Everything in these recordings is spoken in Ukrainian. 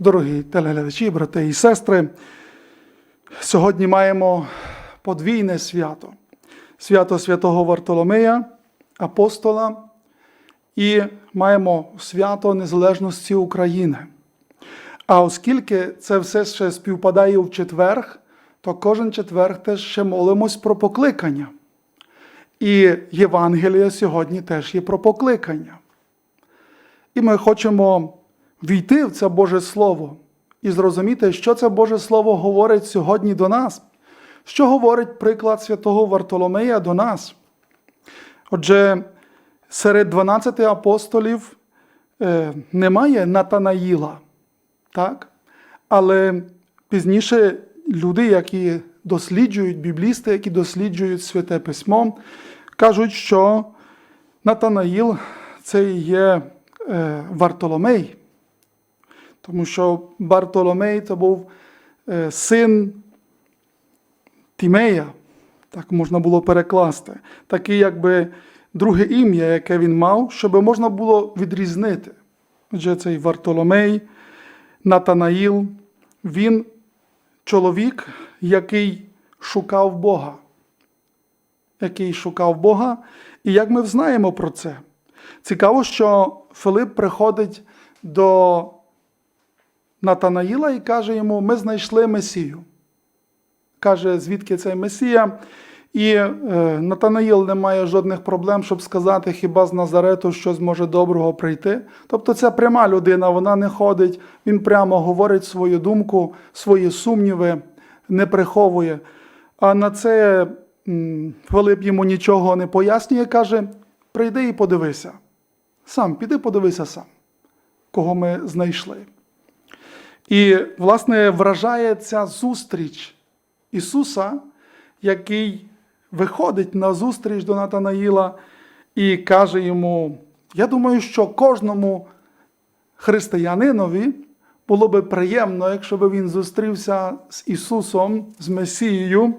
Дорогі телеглядачі, брати і сестри, сьогодні маємо подвійне свято: свято святого Вартоломея, апостола, і маємо свято Незалежності України. А оскільки це все ще співпадає в четверг, то кожен четверг теж ще молимось про покликання. І Євангелія сьогодні теж є про покликання. І ми хочемо війти в це Боже Слово і зрозуміти, що це Боже Слово говорить сьогодні до нас, що говорить приклад святого Вартоломея до нас. Отже, серед 12 апостолів е, немає Натанаїла, так? але пізніше люди, які досліджують біблісти, які досліджують Святе Письмо, кажуть, що Натанаїл це є е, Вартоломей, тому що Бартоломей це був е, син Тімея, так можна було перекласти, таке якби друге ім'я, яке він мав, щоб можна було відрізнити. Отже, цей Вартоломей, Натанаїл, він чоловік, який шукав Бога. Який шукав Бога, і як ми знаємо про це? Цікаво, що Филип приходить до Натанаїла і каже йому: ми знайшли Месію. Каже, звідки цей Месія. І е, Натанаїл не має жодних проблем, щоб сказати, хіба з Назарету щось може доброго прийти. Тобто це пряма людина, вона не ходить, він прямо говорить свою думку, свої сумніви, не приховує. А на це Филип йому нічого не пояснює, каже: прийди і подивися. Сам, піди подивися сам, кого ми знайшли. І, власне, вражає ця зустріч Ісуса, який виходить на зустріч до Натанаїла і каже йому: Я думаю, що кожному християнинові було би приємно, якщо б він зустрівся з Ісусом, з Месією,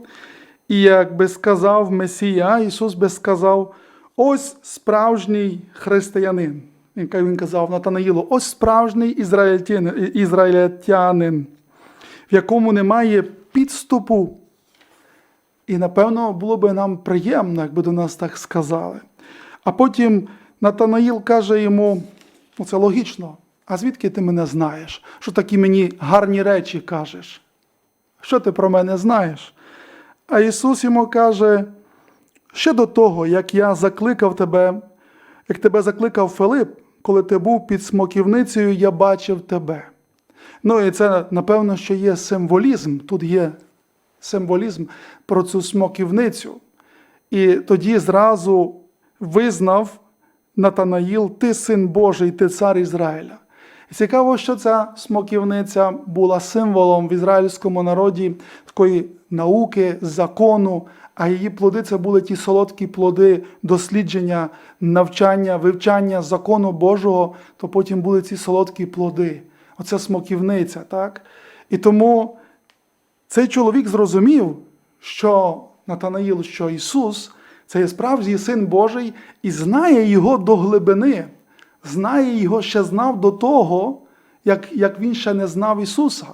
і як би сказав Месія, Ісус би сказав: ось справжній християнин. Він він казав Натанаїлу, ось справжній ізраїльтянин, в якому немає підступу. І, напевно, було би нам приємно, якби до нас так сказали. А потім Натанаїл каже йому: ну це логічно, а звідки ти мене знаєш? Що такі мені гарні речі кажеш? Що ти про мене знаєш? А Ісус йому каже: ще до того, як я закликав тебе, як тебе закликав Филип, коли ти був під смоківницею, я бачив тебе. Ну і це, напевно, що є символізм. Тут є символізм про цю смоківницю. І тоді зразу визнав Натанаїл, ти син Божий, ти цар Ізраїля. І цікаво, що ця смоківниця була символом в ізраїльському народі такої науки, закону, а її плоди це були ті солодкі плоди дослідження, навчання, вивчання закону Божого, то потім були ці солодкі плоди. Оце смоківниця, так? І тому цей чоловік зрозумів, що Натанаїл, що Ісус це є справжній Син Божий і знає Його до глибини, знає Його, ще знав до того, як, як Він ще не знав Ісуса.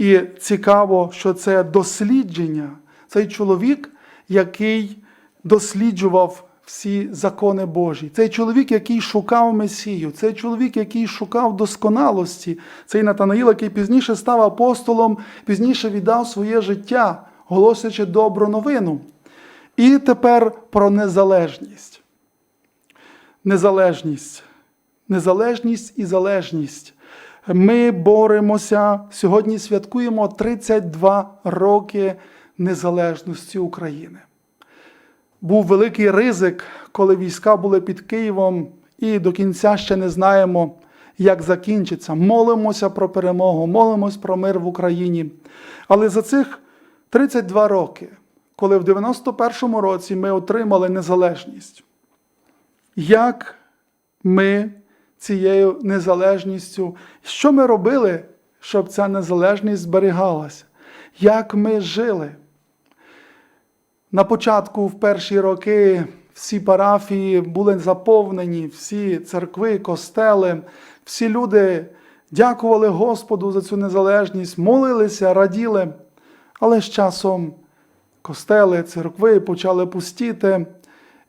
І цікаво, що це дослідження, цей чоловік, який досліджував всі закони Божі, цей чоловік, який шукав Месію, цей чоловік, який шукав досконалості, цей Натанаїл, який пізніше став апостолом, пізніше віддав своє життя, голосячи добру новину. І тепер про незалежність. Незалежність. Незалежність і залежність. Ми боремося, сьогодні святкуємо 32 роки незалежності України. Був великий ризик, коли війська були під Києвом, і до кінця ще не знаємо, як закінчиться. Молимося про перемогу, молимось про мир в Україні. Але за цих 32 роки, коли в 91-му році ми отримали незалежність, як ми цією незалежністю, що ми робили, щоб ця незалежність зберігалася? Як ми жили? На початку, в перші роки, всі парафії були заповнені, всі церкви, костели, всі люди дякували Господу за цю незалежність, молилися, раділи, але з часом костели, церкви почали пустіти,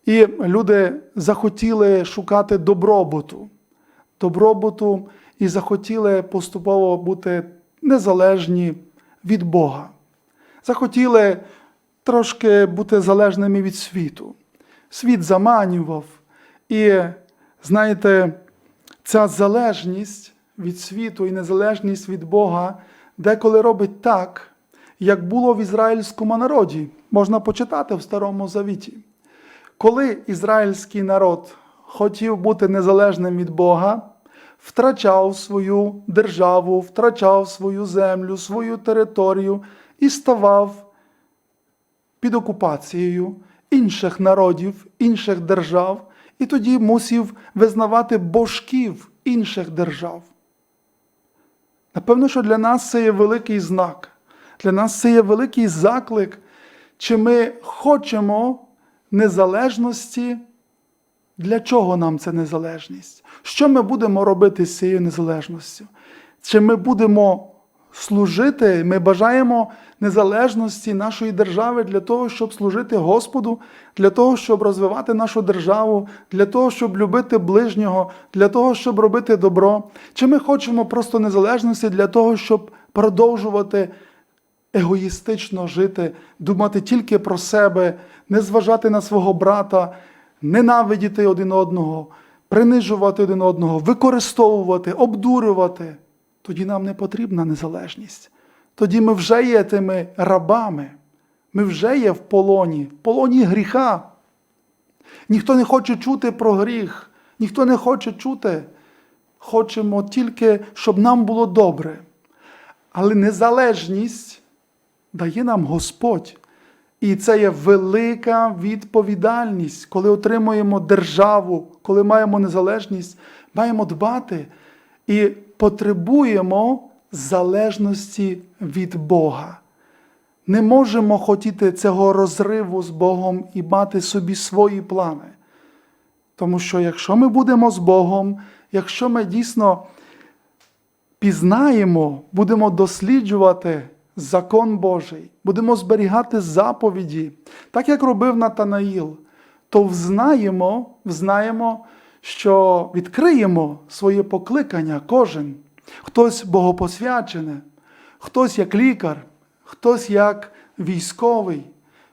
і люди захотіли шукати добробуту, добробуту і захотіли поступово бути незалежні від Бога. Захотіли трошки бути залежними від світу. Світ заманював. І знаєте, ця залежність від світу і незалежність від Бога деколи робить так, як було в ізраїльському народі. Можна почитати в Старому Завіті. Коли ізраїльський народ хотів бути незалежним від Бога, втрачав свою державу, втрачав свою землю, свою територію і ставав під окупацією інших народів, інших держав, і тоді мусів визнавати божків інших держав. Напевно, що для нас це є великий знак, для нас це є великий заклик, чи ми хочемо незалежності. Для чого нам ця незалежність? Що ми будемо робити з цією незалежністю? Чи ми будемо служити? Ми бажаємо незалежності нашої держави для того, щоб служити Господу, для того, щоб розвивати нашу державу, для того, щоб любити ближнього, для того, щоб робити добро? Чи ми хочемо просто незалежності для того, щоб продовжувати егоїстично жити, думати тільки про себе, не зважати на свого брата, ненавидіти один одного, принижувати один одного, використовувати, обдурювати, тоді нам не потрібна незалежність. Тоді ми вже є тими рабами, ми вже є в полоні, в полоні гріха. Ніхто не хоче чути про гріх, ніхто не хоче чути. Хочемо тільки, щоб нам було добре. Але незалежність дає нам Господь. І це є велика відповідальність, коли отримуємо державу, коли маємо незалежність, маємо дбати і потребуємо залежності від Бога. Не можемо хотіти цього розриву з Богом і мати собі свої плани. Тому що якщо ми будемо з Богом, якщо ми дійсно пізнаємо, будемо досліджувати закон Божий, будемо зберігати заповіді, так як робив Натанаїл, то взнаємо, взнаємо, що відкриємо своє покликання кожен. Хтось богопосвячене, хтось як лікар, хтось як військовий,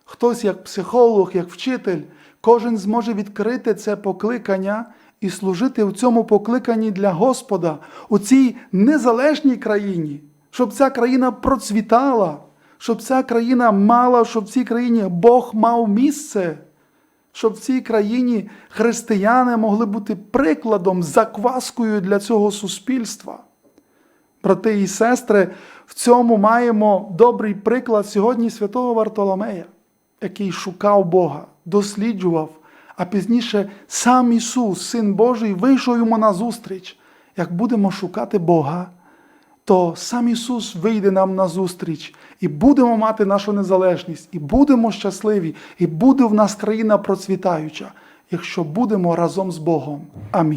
хтось як психолог, як вчитель. Кожен зможе відкрити це покликання і служити в цьому покликанні для Господа у цій незалежній країні, щоб ця країна процвітала, щоб ця країна мала, щоб в цій країні Бог мав місце, щоб в цій країні християни могли бути прикладом, закваскою для цього суспільства. Брати і сестри, в цьому маємо добрий приклад сьогодні святого Вартоломея, який шукав Бога, досліджував, а пізніше сам Ісус, Син Божий, вийшов йому на зустріч. Як будемо шукати Бога, то сам Ісус вийде нам на зустріч, і будемо мати нашу незалежність, і будемо щасливі, і буде в нас країна процвітаюча, якщо будемо разом з Богом. Амінь.